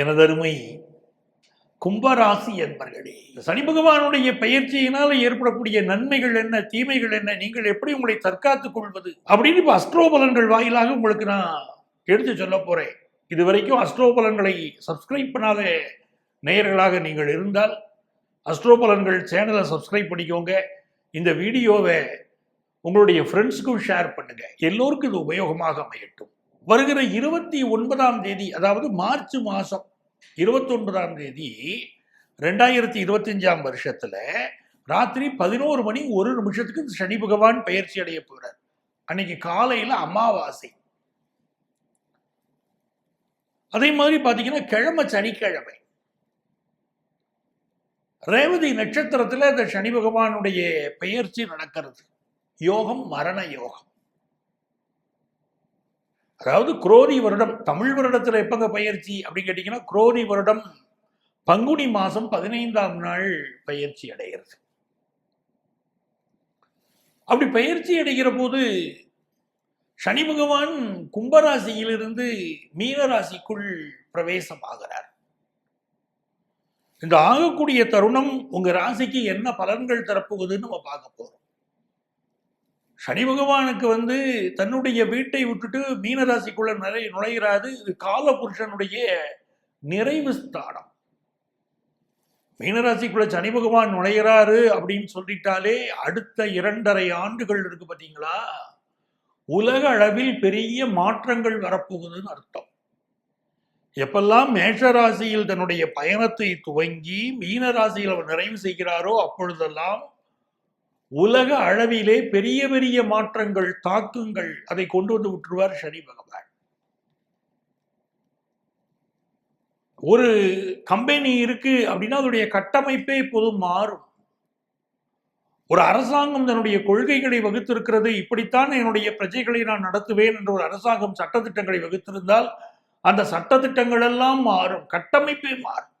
எனதருமை கும்பராசி என்பர்களே சனி பகவானுடைய பயிற்சியினால் ஏற்படக்கூடிய நன்மைகள் என்ன தீமைகள் என்ன நீங்கள் எப்படி உங்களை தற்காத்துக் கொள்வது அப்படின்னு இப்ப அஸ்ட்ரோபலன்கள் வாயிலாக உங்களுக்கு நான் எடுத்து சொல்ல போறேன். இது வரைக்கும் அஸ்ட்ரோபலன்களை சப்ஸ்கிரைப் பண்ணாத நேயர்களாக நீங்கள் இருந்தால் அஸ்ட்ரோபலன்கள் சேனலை சப்ஸ்கிரைப் பண்ணிக்கோங்க. இந்த வீடியோவை உங்களுடைய ஃப்ரெண்ட்ஸுக்கும் ஷேர் பண்ணுங்க. எல்லோருக்கும் இது உபயோகமாக அமையட்டும். வருகிற இருபத்தி ஒன்பதாம் தேதி அதாவது மார்ச் மாதம் இருபத்தொன்பதாம் தேதி ரெண்டாயிரத்தி இருபத்தஞ்சாம் வருஷத்துல ராத்திரி பதினோரு மணி ஒரு நிமிஷத்துக்கு சனி பகவான் பயிற்சி அடைய போகிறார் அன்னைக்கு காலையில் அமாவாசை. அதே மாதிரி பார்த்தீங்கன்னா கிழமை சனிக்கிழமை. ரேவதி நட்சத்திரத்தில் இந்த சனி பகவானுடைய பெயர்ச்சி நடக்கிறது. யோகம் மரண யோகம். அதாவது குரோதி வருடம் தமிழ் வருடத்துல எப்பங்க பயிற்சி அப்படின்னு கேட்டிங்கன்னா குரோதி வருடம் பங்குனி மாதம் பதினைந்தாம் நாள் பயிற்சி அடைகிறது அப்படி பயிற்சி அடைகிற போது சனி பகவான் கும்பராசியிலிருந்து மீனராசிக்குள் பிரவேசம் ஆகிறார் இந்த ஆகக்கூடிய தருணம் உங்க ராசிக்கு என்ன பலன்கள் தரப்போகுதுன்னு நம்ம பார்க்க போறோம். சனி பகவானுக்கு வந்து தன்னுடைய வீட்டை விட்டுட்டு மீனராசிக்குள்ள நிறை நுழைகிறாது இது காலபுருஷனுடைய நிறைவு ஸ்தானம். மீனராசிக்குள்ள சனி பகவான் நுழைகிறாரு அப்படின்னு சொல்லிட்டாலே அடுத்த இரண்டரை ஆண்டுகள் இருக்கு பார்த்தீங்களா உலக அளவில் பெரிய மாற்றங்கள் வரப்போகுதுன்னு அர்த்தம். எப்பெல்லாம் மேஷராசியில் தன்னுடைய பயணத்தை துவங்கி மீனராசியில் அவர் நிறைவு செய்கிறாரோ அப்பொழுதெல்லாம் உலக அளவிலே பெரிய பெரிய மாற்றங்கள் தாக்குங்கள் அதை கொண்டு வந்து விட்டுருவார் சனி பகவான். ஒரு கம்பெனி இருக்கு அப்படின்னா அதனுடைய கட்டமைப்பே இப்போது மாறும். ஒரு அரசாங்கம் தன்னுடைய கொள்கைகளை வகுத்திருக்கிறது இப்படித்தான் என்னுடைய பிரஜைகளை நான் நடத்துவேன் என்ற ஒரு அரசாங்கம் சட்டத்திட்டங்களை வகுத்திருந்தால் அந்த சட்டத்திட்டங்கள் எல்லாம் மாறும் கட்டமைப்பே மாறும்.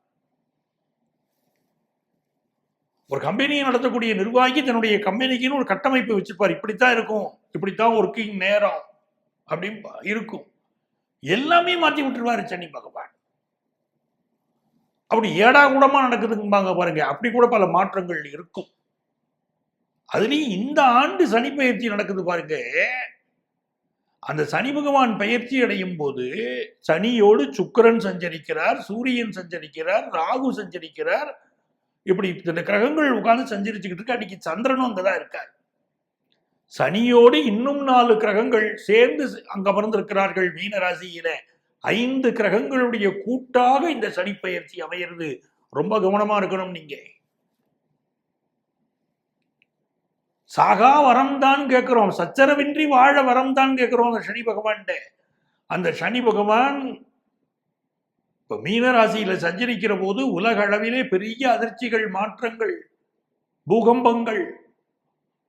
ஒரு கம்பெனியை நடத்தக்கூடிய நிர்வாகி தன்னுடைய கம்பெனிக்குன்னு ஒரு கட்டமைப்பு வச்சுப்பார் இப்படித்தான் இருக்கும். இப்படித்தான் ஒர்க்கிங் நேரம் அப்படின்னு இருக்கும். எல்லாமே மாற்றி விட்டுருவாரு சனி பகவான். அப்படி ஏடா கூடமா நடக்குதுங்க பாருங்க. அப்படி கூட பல மாற்றங்கள் இருக்கும். அதுலேயும் இந்த ஆண்டு சனி பயிற்சி நடக்குது பாருங்க. அந்த சனி பகவான் பயிற்சி அடையும் போது சனியோடு சுக்கிரன் சஞ்சரிக்கிறார் சூரியன் சஞ்சரிக்கிறார் ராகு சஞ்சரிக்கிறார் இப்படி இந்த கிரகங்கள் உட்கார்ந்து சஞ்சரிச்சுக்கிட்டு இருக்கு. அன்னைக்கு சந்திரனும் அங்கதான் இருக்கார். சனியோடு இன்னும் நாலு கிரகங்கள் சேர்ந்து அங்க அமர்ந்திருக்கிறார்கள் மீன ராசியில ஐந்து கிரகங்களுடைய கூட்டாக இந்த சனி பயிற்சி அமையிறது. ரொம்ப கவனமா இருக்கணும் நீங்க. சாகா வரம் தான் கேட்கிறோம். சச்சரவின்றி வாழ வரம் தான் கேட்கிறோம் அந்த சனி பகவான்கிட்ட. அந்த சனி பகவான் இப்ப மீனராசியில சஞ்சரிக்கிற போது உலக அளவிலே பெரிய அதிர்ச்சிகள் மாற்றங்கள் பூகம்பங்கள்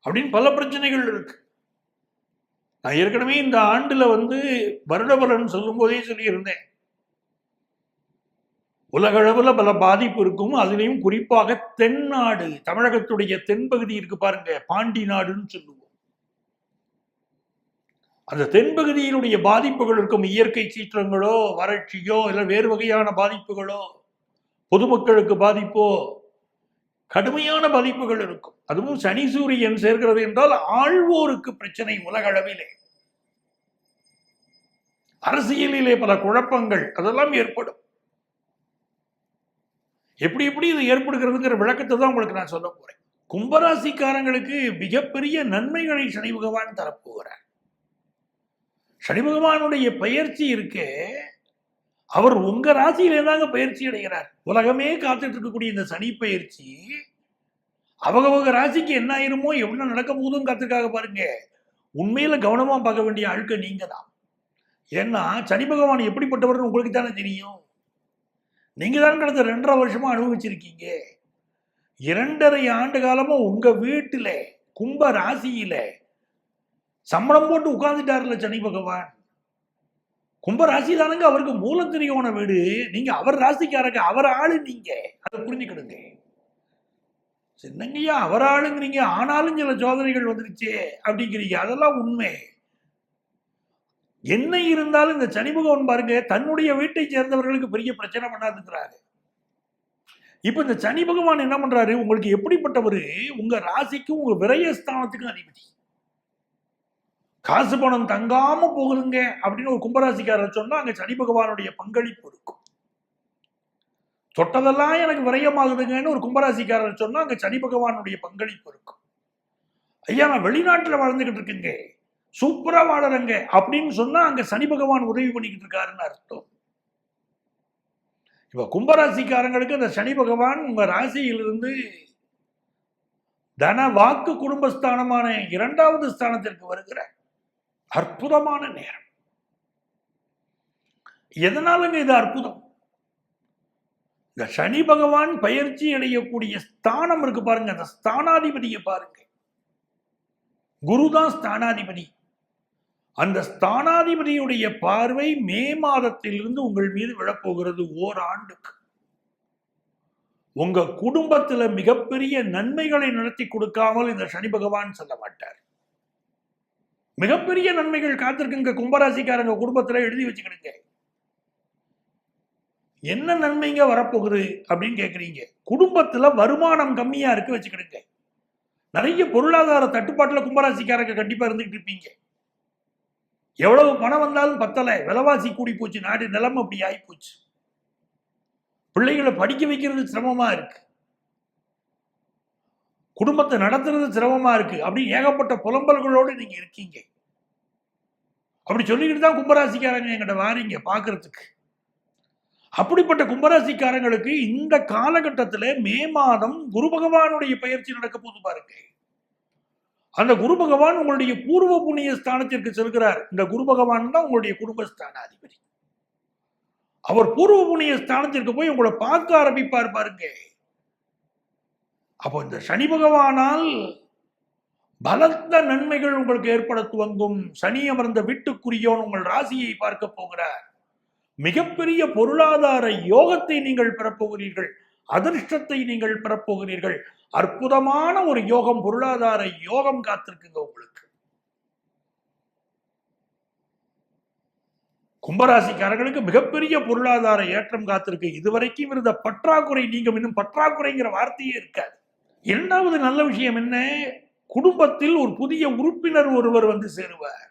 அப்படின்னு பல பிரச்சனைகள் இருக்கு. நான் ஏற்கனவே இந்த ஆண்டுல வந்து வருடபலன் சொல்லும் போதே சொல்லியிருந்தேன். உலக அளவுல பல பாதிப்பு இருக்கும். அதுலயும் குறிப்பாக தென்னாடு தமிழகத்துடைய தென்பகுதி இருக்கு பாருங்க பாண்டி நாடுன்னு சொல்லுவோம். அந்த தென்பகுதியினுடைய பாதிப்புகள் இருக்கும் இயற்கை சீற்றங்களோ வறட்சியோ இல்லை வேறு வகையான பாதிப்புகளோ பொதுமக்களுக்கு பாதிப்போ கடுமையான பாதிப்புகள் இருக்கும். அதுவும் சனி சூரியன் சேர்க்கிறது என்றால் ஆழ்வோருக்கு பிரச்சனை உலக அளவிலே அரசியலிலே பல குழப்பங்கள் அதெல்லாம் ஏற்படும். எப்படி எப்படி இது ஏற்படுகிறதுங்கிற விளக்கத்தை தான் உங்களுக்கு நான் சொல்ல போறேன். கும்பராசிக்காரங்களுக்கு மிகப்பெரிய நன்மைகளை சனி பகவான் தரப்போகிறார். சனி பகவானுடைய பயிற்சி இருக்கு. அவர் உங்க ராசியிலே தாங்க பயிற்சி அடைகிறார். உலகமே காத்துட்டு இருக்கக்கூடிய இந்த சனி பயிற்சி அவங்கவங்க ராசிக்கு என்ன ஆயிருமோ எவ்வளோ நடக்க போதும் காத்துக்காக பாருங்க. உண்மையில கவனமா பார்க்க வேண்டிய ஆட்கள் நீங்க தான் ஏன்னா சனி பகவான் எப்படிப்பட்டவர்னு உங்களுக்கு தானே தெரியும். நீங்க தான் கடந்த ரெண்டரை வருஷமா அனுபவிச்சிருக்கீங்க. இரண்டரை ஆண்டு காலமும் உங்க வீட்டில் கும்ப ராசியில சம்பளம் போட்டு உட்கார்ந்துட்டாருல சனி பகவான். கும்ப ராசி தானங்க அவருக்கு மூலத்திரியோன வீடு. நீங்க அவர் ராசிக்காரங்க அவர் ஆளு நீங்க. அதை புரிஞ்சுக்கிடுங்க. சின்னங்கய்யா அவர் ஆளுங்கிறீங்க. ஆனாலும் சில சோதனைகள் வந்துருச்சே அப்படிங்கிறீங்க. அதெல்லாம் உண்மை. என்ன இருந்தாலும் இந்த சனி பகவான் பாருங்க தன்னுடைய வீட்டை சேர்ந்தவர்களுக்கு பெரிய பிரச்சனை பண்ணாதுங்கிறாரு. இப்ப இந்த சனி பகவான் என்ன பண்றாரு? உங்களுக்கு எப்படிப்பட்டவர்? உங்க ராசிக்கும் உங்க விரயஸ்தானத்துக்கும் அதிபதி. காசு பணம் தங்காம போகுதுங்க அப்படின்னு ஒரு கும்பராசிக்காரர் சொன்னா அங்க சனி பகவானுடைய பங்களிப்பு இருக்கும். தொட்டதெல்லாம் எனக்கு விரயமாகுதுங்கன்னு ஒரு கும்பராசிக்காரர் சொன்னா அங்க சனி பகவானுடைய பங்களிப்பு இருக்கும். ஐயா நான் வெளிநாட்டுல வாழ்ந்துகிட்டு இருக்குங்க. சூப்பரா வாழறங்க அப்படின்னு சொன்னா அங்க சனி பகவான் உதவி பண்ணிக்கிட்டு இருக்காருன்னு அர்த்தம். இப்ப கும்பராசிக்காரங்களுக்கு அந்த சனி பகவான் உங்க ராசியிலிருந்து தன வாக்கு குடும்பஸ்தானமான இரண்டாவது ஸ்தானத்திற்கு வருகிறார். அற்புதமான நேரம். எதனாலுங்க இது அற்புதம்? இந்த சனி பகவான் பயிற்சி அடையக்கூடிய ஸ்தானம் இருக்கு பாருங்க. அந்த ஸ்தானாதிபதியை பாருங்க. குருதான் ஸ்தானாதிபதி. அந்த ஸ்தானாதிபதியுடைய பார்வை மே மாதத்திலிருந்து உங்கள் மீது விழப்போகிறது ஓராண்டுக்கு. உங்க குடும்பத்துல மிகப்பெரிய நன்மைகளை நடத்தி கொடுக்காமல் இந்த சனி பகவான் சொல்ல மாட்டார். மிகப்பெரிய நன்மைகள் காத்திருக்குங்க கும்பராசிக்காரங்க குடும்பத்தில் எழுதி வச்சுக்கிடுங்க. என்ன நன்மைங்க வரப்போகுது அப்படின்னு கேட்குறீங்க குடும்பத்தில் வருமானம் கம்மியாக இருக்கு வச்சுக்கிடுங்க. நிறைய பொருளாதார தட்டுப்பாட்டில் கும்பராசிக்காரங்க கண்டிப்பாக இருந்துகிட்டு இருப்பீங்க. எவ்வளவு பணம் வந்தாலும் பத்தலை. விலைவாசி கூடி போச்சு. நாடு நிலம் அப்படி ஆகி போச்சு பிள்ளைகளை படிக்க வைக்கிறது சிரமமாக இருக்குது குடும்பத்தை நடத்துறது சிரமமா இருக்கு அப்படி ஏகப்பட்ட புலம்பல்களோடு நீங்க இருக்கீங்க. அப்படி சொல்லிக்கிட்டு தான் கும்பராசிக்காரங்க எங்கிட்ட வாரீங்க பார்க்கறதுக்கு அப்படிப்பட்ட கும்பராசிக்காரங்களுக்கு இந்த காலகட்டத்தில் மே மாதம் குரு பகவானுடைய பயிற்சி நடக்க போது பாருங்க. அந்த குரு பகவான் உங்களுடைய பூர்வ புண்ணிய ஸ்தானத்திற்கு செல்கிறார். இந்த குரு பகவான் தான் உங்களுடைய குடும்பஸ்தானாதிபதி. அவர் பூர்வ புண்ணிய ஸ்தானத்திற்கு போய் உங்களை பார்க்க ஆரம்பிப்பார் பாருங்க. அப்போ இந்த சனி பகவானால் பலத்த நன்மைகள் உங்களுக்கு ஏற்பட துவங்கும். சனி அமர்ந்த வீட்டுக்குரியோன் உங்கள் ராசியை பார்க்க போகிறார். மிகப்பெரிய பொருளாதார யோகத்தை நீங்கள் பெறப்போகிறீர்கள் அதிர்ஷ்டத்தை நீங்கள் பெறப்போகிறீர்கள் அற்புதமான ஒரு யோகம் பொருளாதார யோகம் காத்திருக்குங்க உங்களுக்கு. கும்பராசிக்காரர்களுக்கு மிகப்பெரிய பொருளாதார ஏற்றம் காத்திருக்கு. இதுவரைக்கும் இருந்த பற்றாக்குறை நீங்க இன்னும் பற்றாக்குறைங்கிற வார்த்தையே இருக்காது. இரண்டாவது நல்ல விஷயம் என்ன? குடும்பத்தில் ஒரு புதிய உறுப்பினர் ஒருவர் வந்து சேருவார்.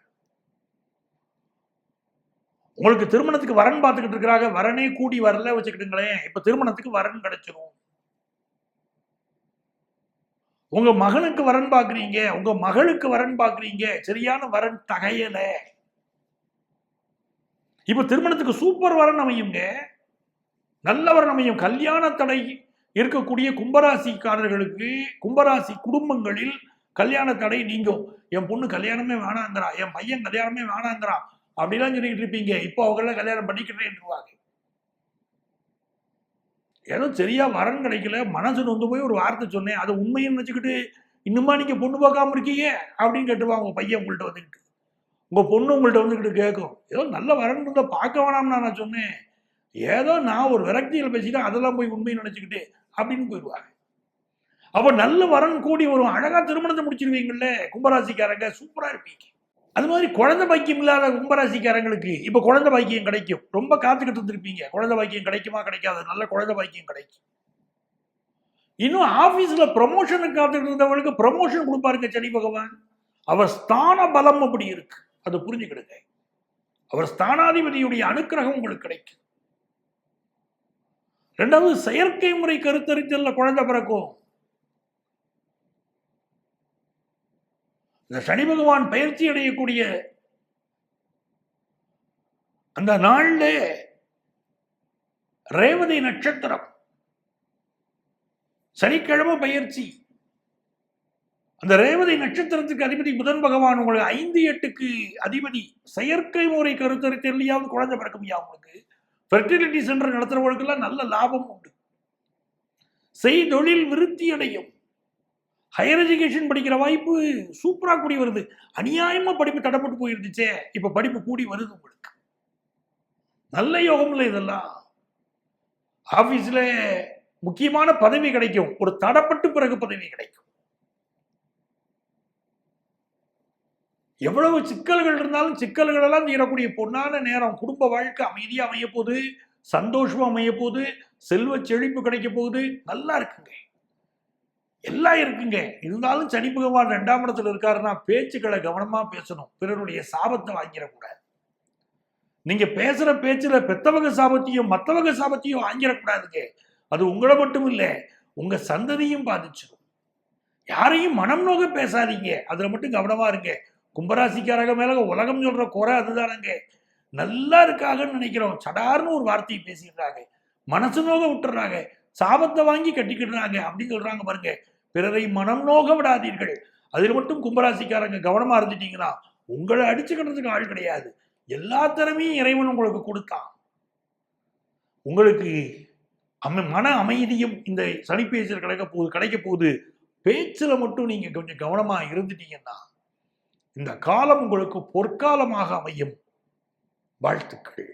உங்களுக்கு திருமணத்துக்கு வரன் பார்த்துக்கிட்டு இருக்கிறாங்க. வரனே கூடி வரல வச்சுக்கிட்டுங்களேன். இப்ப திருமணத்துக்கு வரன் கிடைச்சிரும். உங்க மகனுக்கு வரன் பாக்குறீங்க உங்க மகளுக்கு வரன் பாக்குறீங்க சரியான வரன் தகையல. இப்ப திருமணத்துக்கு சூப்பர் வரன் அமையுங்க. நல்ல வரன் அமையும். கல்யாண தடை இருக்கக்கூடிய கும்பராசிக்காரர்களுக்கு கும்பராசி குடும்பங்களில் கல்யாண தடை நீங்கும். என் பொண்ணு கல்யாணமே வேணாங்கிறா என் பையன் கல்யாணமே வேணாங்கிறா அப்படிலாம் சொல்லிக்கிட்டு இருப்பீங்க. இப்போ அவங்கள கல்யாணம் பண்ணிக்கிறேன்ருவாங்க ஏதோ சரியா வரன் கிடைக்கல. மனசு நொந்து போய் ஒரு வார்த்தை சொன்னேன். அதை உண்மைன்னு வச்சுக்கிட்டு இன்னுமா நீங்க பொண்ணு பார்க்காம இருக்கீங்க? அப்படின்னு கேட்டுவாங்க உங்க பையன் உங்கள்கிட்ட வந்துக்கிட்டு. உங்க பொண்ணு உங்கள்கிட்ட வந்துக்கிட்டு கேட்கும். ஏதோ நல்ல வரன் இருந்தால் பார்க்க வேணாம்னு நான் சொன்னேன். ஏதோ நான் ஒரு விரக்தியில் பேசிட்டேன் அதெல்லாம் போய் உண்மைன்னு நினைச்சுக்கிட்டு அப்படின்னு போயிடுவாங்க. அவ நல்ல வரன் கூடி வரும் அழகா திருமணத்தை முடிச்சிருவீங்கல்ல கும்பராசிக்காரங்க சூப்பரா இருப்பீங்க. அது மாதிரி குழந்தை பாக்கியம் இல்லாத கும்பராசிக்காரங்களுக்கு இப்ப குழந்தை பாக்கியம் கிடைக்கும். ரொம்ப காத்துக்கிட்டு இருந்திருப்பீங்க. குழந்தை பாக்கியம் கிடைக்குமா கிடைக்காது? நல்ல குழந்தை பாக்கியம் கிடைக்கும். இன்னும் ஆபீஸ்ல ப்ரமோஷனுக்கு காத்துக்கிட்டு இருந்தவங்களுக்கு ப்ரமோஷன் கொடுப்பாருங்க சனி பகவான். அவர் ஸ்தான பலம் அப்படி இருக்கு. அதை புரிஞ்சுக்கிடுங்க. அவர் ஸ்தானாதிபதியுடைய அனுக்கிரகம் உங்களுக்கு கிடைக்கும். ரெண்டாவது செயற்கை முறை கருத்தரித்தல்ல குழந்தை பிறக்கும். இந்த சனி பகவான் பயிற்சி அடையக்கூடிய அந்த நாள்ல ரேவதி நட்சத்திரம் சனிக்கிழமை பயிற்சி. அந்த ரேவதி நட்சத்திரத்துக்கு அதிபதி புதன் பகவான் உங்களுக்கு ஐந்து எட்டுக்கு அதிபதி செயற்கை முறை கருத்தரித்தல்லையாவது குழந்தை பிறக்க முடியாது உங்களுக்கு? ஃபெர்டிலிட்டி சென்டர் நடத்துகிறவங்களுக்கெல்லாம் நல்ல லாபம் உண்டு. செய்தொழில் விருத்தி அடையும். ஹையர் எஜுகேஷன் படிக்கிற வாய்ப்பு சூப்பராக கூடி வருது. அநியாயமா படிப்பு தடப்பட்டு போயிருந்துச்சே. இப்போ படிப்பு கூடி வருது உங்களுக்கு. நல்ல யோகம் இல்லை இதெல்லாம் ஆஃபீஸில் முக்கியமான பதவி கிடைக்கும். ஒரு தடப்பட்டு பிறகு பதவி கிடைக்கும். எவ்வளவு சிக்கல்கள் இருந்தாலும் சிக்கல்கள் எல்லாம் தீரக்கூடிய பொன்னான நேரம். குடும்ப வாழ்க்கை அமைதியா அமைய போகுது சந்தோஷமா அமைய போகுது செல்வ செழிப்பு கிடைக்க போகுது. நல்லா இருக்குங்க. எல்லாம் இருக்குங்க. இருந்தாலும் சனி பகவான் ரெண்டாம் இடத்துல இருக்காருன்னா பேச்சுக்களை கவனமா பேசணும். பிறருடைய சாபத்தை வாங்கிடக்கூடாது. நீங்க பேசுற பேச்சுல பெத்தவங்க சாபத்தையும் மத்தவங்க சாபத்தையும் வாங்கிடக்கூடாதுங்க. அது உங்களை மட்டும் இல்ல உங்க சந்ததியும் பாதிச்சிடும் யாரையும் மனம் நோக பேசாதீங்க. அதுல மட்டும் கவனமா இருங்க. கும்பராசிக்காரங்க மேலே உலகம் சொல்ற குறை அதுதானங்க. நல்லா இருக்காங்கன்னு நினைக்கிறோம். சடார்னு ஒரு வார்த்தையை பேசிடுறாங்க. மனசு நோக விட்டுறாங்க. சாபத்தை வாங்கி கட்டிக்கிடுறாங்க அப்படின்னு சொல்றாங்க பாருங்க. பிறரை மனம் நோக விடாதீர்கள். அதில் மட்டும் கும்பராசிக்காரங்க கவனமா இருந்துட்டீங்கன்னா உங்களை அடிச்சுக்கிறதுக்கு ஆள் கிடையாது. எல்லா திறமையும் இறைவன் உங்களுக்கு கொடுத்தான். உங்களுக்கு அமை மன அமைதியும் இந்த சனிப்பேச்சில் கிடைக்க போகுது கிடைக்க போகுது பேச்சுல மட்டும் நீங்க கொஞ்சம் கவனமா இருந்துட்டீங்கன்னா இந்த காலம் உங்களுக்கு பொற்காலமாக அமையும். வாழ்த்துக்கள்.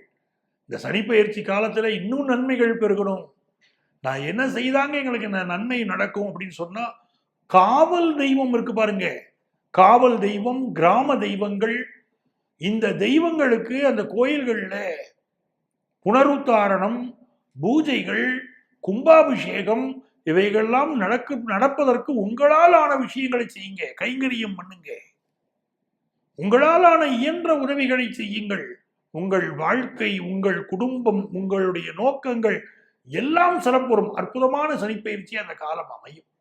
இந்த சனிப்பெயர்ச்சி காலத்தில் இன்னும் நன்மைகள் பெருகணும். நான் என்ன செய்தாங்க எங்களுக்கு என்ன நன்மை நடக்கும் அப்படின்னு சொன்னால் காவல் தெய்வம் இருக்கு பாருங்க. காவல் தெய்வம் கிராம தெய்வங்கள் இந்த தெய்வங்களுக்கு அந்த கோயில்களில் புனருத்தாரணம் பூஜைகள் கும்பாபிஷேகம் இவைகள்லாம் நடக்கு நடப்பதற்கு உங்களால் ஆன விஷயங்களை செய்யுங்க. கைங்கரியம் பண்ணுங்க. உங்களாலான இயன்ற உதவிகளை செய்யுங்கள். உங்கள் வாழ்க்கை உங்கள் குடும்பம் உங்களுடைய நோக்கங்கள் எல்லாம் சிறப்புறும். அற்புதமான சனிப்பயிற்சி அந்த காலம் அமையும்.